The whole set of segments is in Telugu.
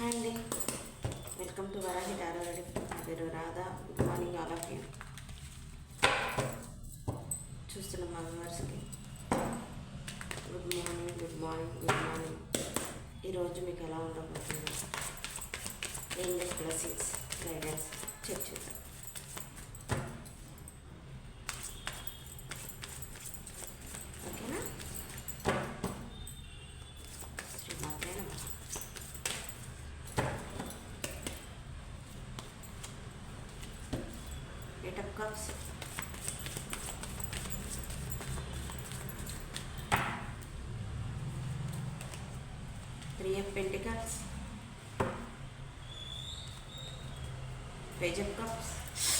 హాయ్ అండి. Welcome to Varahi tarot ready. నా పేరు Radha. Good morning all of you. చూస్తున్న మా వ్యూవర్స్కి good morning good morning good morning. ఈరోజు మీకు ఎలా ఉండబోతుంది? ఏంజల్ బ్లెస్సింగ్స్ గైడెన్స్ చెక్ చేద్దాం. Three of Pentacles. Page of Cups.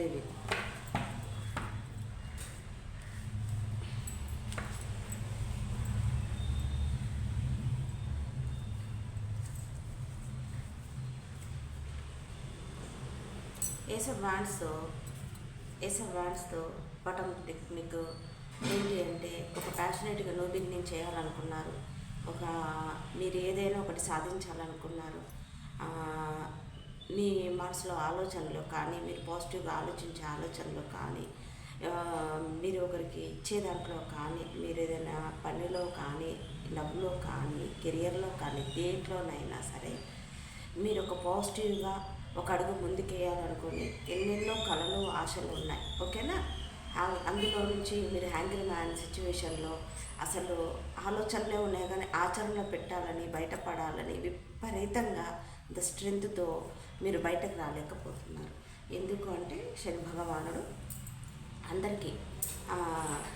The Devil. Ace of వ్యాండ్స్తో ace of technique ఏంటి అంటే ఒక ప్యాషనేట్గా నో బిగినింగ్ చేయాలనుకున్నారు ఒక మీరు ఏదైనా ఒకటి సాధించాలనుకున్నారు మీ మనసులో ఆలోచనలో కానీ మీరు పాజిటివ్గా ఆలోచించే ఆలోచనలో కానీ మీరు ఒకరికి ఇచ్చే దాంట్లో కానీ మీరు ఏదైనా పనిలో కానీ లవ్లో కానీ కెరియర్లో కానీ దేంట్లోనైనా సరే మీరు ఒక పాజిటివ్గా ఒక అడుగు ముందుకేయాలనుకుని ఎన్నెన్నో కళలు ఆశలు ఉన్నాయి. ఓకేనా? అందులో నుంచి మీరు హ్యాంగిల్ మ్యాన్ సిచ్యువేషన్లో అసలు ఆలోచనలే ఉన్నాయి కానీ ఆచరణలో పెట్టాలని బయటపడాలని విపరీతంగా ద స్ట్రెంగ్త్తో మీరు బయటకు రాలేకపోతున్నారు. ఎందుకు అంటే శని భగవానుడు అందరికీ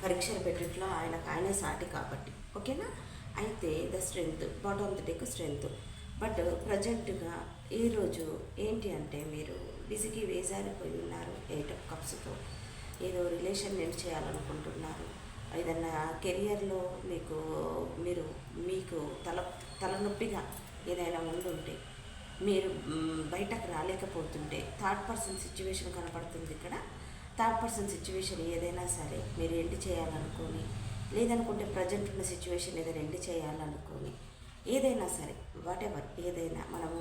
పరీక్షలు పెట్టిట్లో ఆయనకు ఆయనే సాటి కాబట్టి. ఓకేనా? అయితే the strength bottom the deck strength. But ప్రజెంట్గా ఈరోజు ఏంటి అంటే మీరు బిజీకి వేజారిపోయి ఉన్నారు ఎయిట్ ఆఫ్ కప్స్తో. ఏదో రిలేషన్ ఎండ్ చేయాలనుకుంటున్నారు. ఏదన్నా కెరియర్లో మీకు మీరు మీకు తల తలనొప్పిగా ఏదైనా ఉండుంటే మీరు బయటకు రాలేకపోతుంటే థర్డ్ పర్సన్ సిచ్యువేషన్ కనపడుతుంది ఇక్కడ. థర్డ్ పర్సన్ సిచ్యువేషన్ ఏదైనా సరే మీరు ఎండి చేయాలనుకొని లేదనుకుంటే ప్రజెంట్ ఉన్న సిచ్యువేషన్ ఏదైనా ఎండి చేయాలనుకొని ఏదైనా సరే వాట్ ఎవర్ ఏదైనా మనము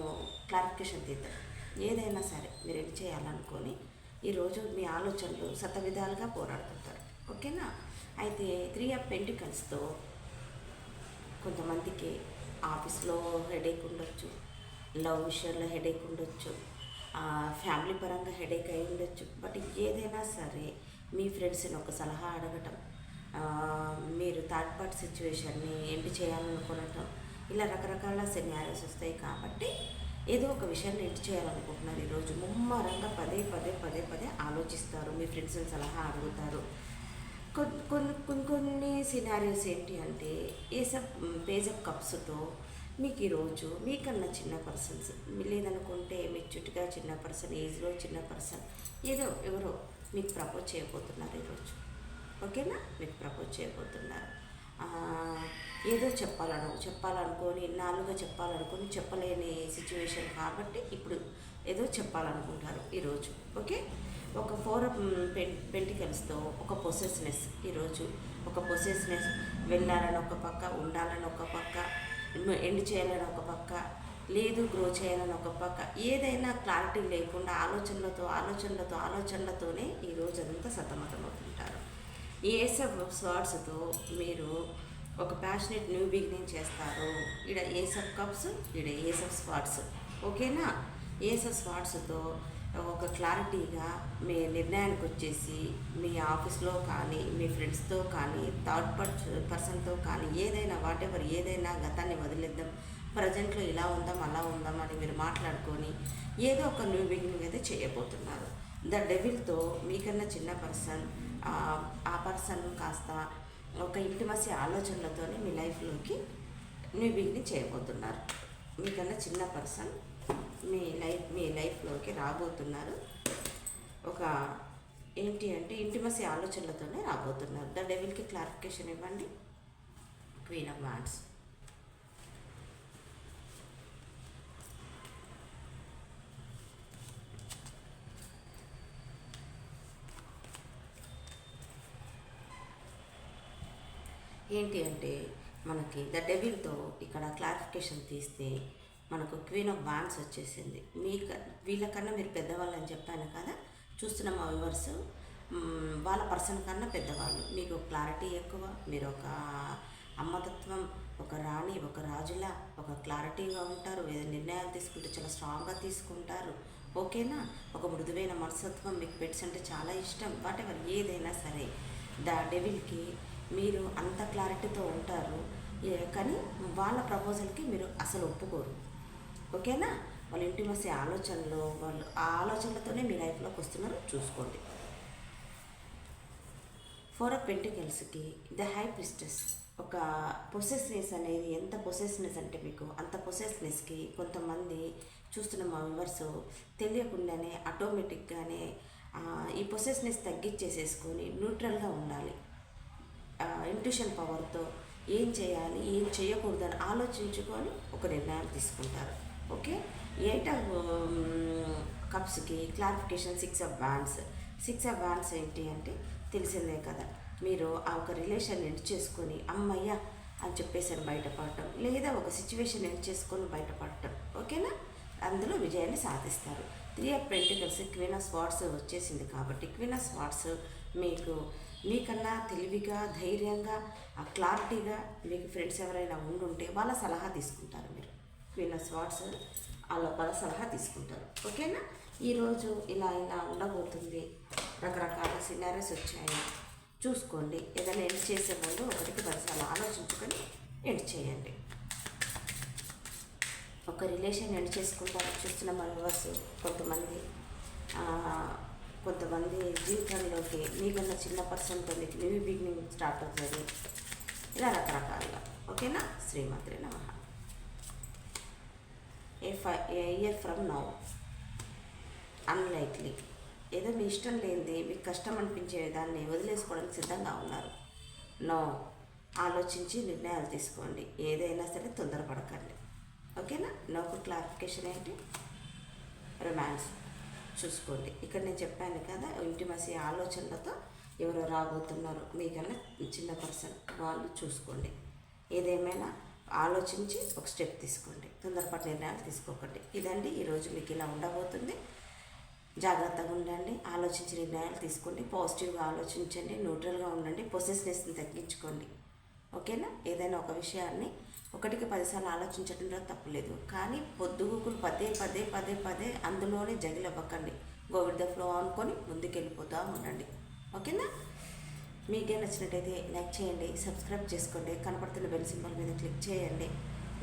క్లారిఫికేషన్ తీద్దాం. ఏదైనా సరే మీరు ఎండి చేయాలనుకొని ఈరోజు మీ ఆలోచనలు శత విధాలుగా పోరాడుతుంటారు. ఓకేనా? అయితే త్రీ ఆఫ్ పెంటికల్స్తో కొంతమందికి ఆఫీస్లో హెడేక్ ఉండొచ్చు. లవ్ విషయంలో హెడేక్ ఉండొచ్చు. ఫ్యామిలీ పరంగా హెడేక్ అయి ఉండొచ్చు. బట్ ఏదైనా సరే మీ ఫ్రెండ్స్ని ఒక సలహా అడగటం మీరు థర్డ్ పార్ట్ సిచ్యువేషన్ని ఎండ్ చేయాలనుకోవటం ఇలా రకరకాల సెమినారీస్ వస్తాయి కాబట్టి ఏదో ఒక విషయాన్ని ఎండ్ చేయాలనుకుంటున్నారు ఈరోజు. ముమ్మరంగా పదే పదే పదే పదే ఆలోచిస్తారు. మీ ఫ్రెండ్స్ని సలహా అడుగుతారు. కొన్ని కొన్ని కొన్ని కొన్ని సినారియోస్ ఏంటి అంటే ఏసప్ పేజ్ ఆఫ్ కప్స్తో మీకు ఈరోజు మీకన్నా చిన్న పర్సన్స్ లేదనుకుంటే మెచ్యూర్గా చుట్టుగా చిన్న పర్సన్ ఏజ్లో చిన్న పర్సన్ ఏదో ఎవరో మీకు ప్రపోజ్ చేయబోతున్నారు ఈరోజు ఓకేనా? మీకు ప్రపోజ్ చేయబోతున్నారు. ఏదో చెప్పాలను చెప్పాలనుకొని ఇన్నాళ్ళుగా చెప్పాలనుకొని చెప్పలేని సిచ్యువేషన్ కాబట్టి ఇప్పుడు ఏదో చెప్పాలనుకుంటారు ఈరోజు ఓకే? ఒక ఫోర్ పెంటికల్స్తో ఒక పొసెస్నెస్ ఈరోజు ఒక పొసెస్నెస్ వెళ్ళాలని ఒక పక్క ఉండాలని ఒక పక్క ఎండ్ చేయాలని ఒక పక్క లేదు గ్రో చేయాలని ఒక పక్క ఏదైనా క్లారిటీ లేకుండా ఆలోచనలతో ఆలోచనలతో ఆలోచనలతోనే ఈ రోజు అంతా సతమతమవుతుంటారు. ఈ ఏస్ ఆఫ్ మీరు ఒక ప్యాషనెట్ న్యూ బిగినింగ్ చేస్తారు. ఈడ ఏస్ కప్స్ ఈడ ఏస్ ఆఫ్ స్పాట్స్ ఓకేనా ఏస్ ఆఫ్ స్పాట్స్తో ఒక క్లారిటీగా మీ నిర్ణయానికి వచ్చేసి మీ ఆఫీస్లో కానీ మీ ఫ్రెండ్స్తో కానీ థర్డ్ పర్స్ పర్సన్తో కానీ ఏదైనా వాట్ ఎవర్ ఏదైనా గతాన్ని వదిలేద్దాం ప్రజెంట్లో ఇలా ఉందాం అలా ఉందాం అని మీరు మాట్లాడుకొని ఏదో ఒక న్యూ బిగినింగ్ అయితే చేయబోతున్నారు. ద డెవిల్తో మీకన్నా చిన్న పర్సన్ ఆ పర్సన్ కాస్త ఒక ఇంటిమసి ఆలోచనలతోనే మీ లైఫ్లోకి న్యూ బిగినింగ్ చేయబోతున్నారు. మీకన్నా చిన్న పర్సన్ మీ లైఫ్ మీ లైఫ్లోకి రాబోతున్నారు. ఒక ఏంటి అంటే ఇంటిమసి ఆలోచనలతోనే రాబోతున్నారు. ద డెవిల్కి క్లారిఫికేషన్ ఇవ్వండి. క్వీన్ ఆఫ్ వాండ్స్ ఏంటి అంటే మనకి ద డెవిల్తో ఇక్కడ క్లారిఫికేషన్ తీస్తే మనకు క్వీన్ ఆఫ్ బాన్స్ వచ్చేసింది. మీ వీళ్ళకన్నా మీరు పెద్దవాళ్ళు అని చెప్పాను కదా చూస్తున్న మా వ్యూవర్స్ వాళ్ళ పర్సన్ కన్నా పెద్దవాళ్ళు. మీకు క్లారిటీ ఎక్కువ మీరు ఒక అమ్మతత్వం ఒక రాణి ఒక రాజులా ఒక క్లారిటీగా ఉంటారు ఏదో నిర్ణయాలు తీసుకుంటే చాలా స్ట్రాంగ్గా తీసుకుంటారు. ఓకేనా ఒక మృదువైన మనస్తత్వం మీకు పెట్స్ అంటే చాలా ఇష్టం. వాట్ ఎవర్ ఏదైనా సరే ద డెవిల్కి మీరు అంత క్లారిటీతో ఉంటారు. కానీ వాళ్ళ ప్రపోజల్కి మీరు అసలు ఒప్పుకోరు. ఓకేనా? వాళ్ళ ఇంటిమసీ ఆలోచనలు వాళ్ళు ఆ ఆలోచనలతోనే మీ లైఫ్లోకి వస్తున్నారు చూసుకోండి. ఫోర్ ఆఫ్ పెంటికల్స్కి ద హై ప్రిస్టెస్ ఒక పొసెస్నెస్ అనేది ఎంత పొసెస్నెస్ అంటే మీకు అంత పొసెస్నెస్కి కొంతమంది చూస్తున్న మా వ్యూవర్స్ తెలియకుండానే ఆటోమేటిక్గానే ఈ పొసెస్నెస్ తగ్గించేసేసుకొని న్యూట్రల్గా ఉండాలి. ఇంట్యూషన్ పవర్తో ఏం చేయాలి ఏం చేయకూడదని ఆలోచించుకొని ఒక నిర్ణయం తీసుకుంటారు. Okay? Eight of కప్స్కి clarification six of wands six of wands ఏంటి అంటే తెలిసిందే కదా. మీరు ఆ ఒక రిలేషన్ ఎండ్ చేసుకొని అమ్మయ్య అని చెప్పేసి బయటపడటం లేదా ఒక సిచ్యువేషన్ ఎండ్ చేసుకొని బయటపడటం ఓకేనా? అందులో విజయాన్ని సాధిస్తారు. Three of pentacles queen of swords వచ్చేసింది కాబట్టి క్వీన్ ఆఫ్ స్వాట్స్ మీకు మీకన్నా తెలివిగా ధైర్యంగా ఆ క్లారిటీగా మీకు ఫ్రెండ్స్ ఎవరైనా ఉండుంటే వాళ్ళ సలహా తీసుకుంటారు మీరు. వీళ్ళ స్వాట్స్ వాళ్ళ వాళ్ళ సలహా తీసుకుంటారు. ఓకేనా? ఈరోజు ఇలా ఇలా ఉండబోతుంది. రకరకాల సినారీస్ వచ్చాయి. చూసుకోండి. ఏదైనా ఎండ్ చేసే ముందు ఒకటికి పదిసార్లు ఆలోచించుకొని ఎండ్ చేయండి. ఒక రిలేషన్ ఎండ్ చేసుకుంటారు. చూస్తున్న మన కొంతమంది కొంతమంది జీవితంలోకి మీకన్నా చిన్న పర్సన్తో మీకు న్యూ బిగినింగ్ స్టార్ట్ అవుతుంది. ఇలా రకరకాలుగా. ఓకేనా? శ్రీమాత్రి నమహా ఏ ఫై a year from now unlikely ఏదో మీ ఇష్టం లేనిది మీకు కష్టం అనిపించే దాన్ని వదిలేసుకోవడానికి సిద్ధంగా ఉన్నారు. నో ఆలోచించి నిర్ణయాలు తీసుకోండి. ఏదైనా సరే తొందరపడకండి. ఓకేనా? నాకు క్లారిఫికేషన్ ఏంటి? రొమాన్స్ చూసుకోండి. ఇక్కడ నేను చెప్పాను కదా ఇంటిమసీ ఆలోచనలతో ఎవరు రాబోతున్నారు. మీకన్నా చిన్న పర్సన్ వాళ్ళు చూసుకోండి. ఏదేమైనా ఆలోచించి ఒక స్టెప్ తీసుకోండి. తొందరపాటు నిర్ణయాలు తీసుకోకండి. ఇదండి ఈరోజు మీకు ఇలా ఉండబోతుంది. జాగ్రత్తగా ఉండండి ఆలోచించి నిర్ణయాలు తీసుకోండి పాజిటివ్గా ఆలోచించండి న్యూట్రల్గా ఉండండి పొసెస్నెస్ని తగ్గించుకోండి. ఓకేనా? ఏదైనా ఒక విషయాన్ని ఒకటికి పదిసార్లు ఆలోచించడంలో తప్పులేదు కానీ పొద్దుగుకులు పదే పదే పదే పదే అందులోనే జగిలవ్వకండి గోవిడ్ ద ఫ్లో అనుకొని ముందుకెళ్ళిపోతూ ఉండండి. ఓకేనా? మీకే నచ్చినట్టయితే లైక్ చేయండి సబ్స్క్రైబ్ చేసుకోండి కనపడుతున్న బెల్ సింబల్ మీద క్లిక్ చేయండి.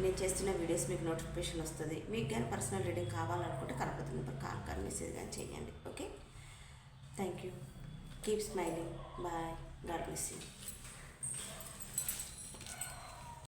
నేను చేస్తున్న వీడియోస్ మీకు నోటిఫికేషన్ వస్తుంది. మీకు కానీ పర్సనల్ రీడింగ్ కావాలనుకుంటే కనపడుతున్న నెంబర్ కాల్ కానీ మెసేజ్ కానీ చేయండి okay? Thank you. Keep smiling. Bye. God bless you.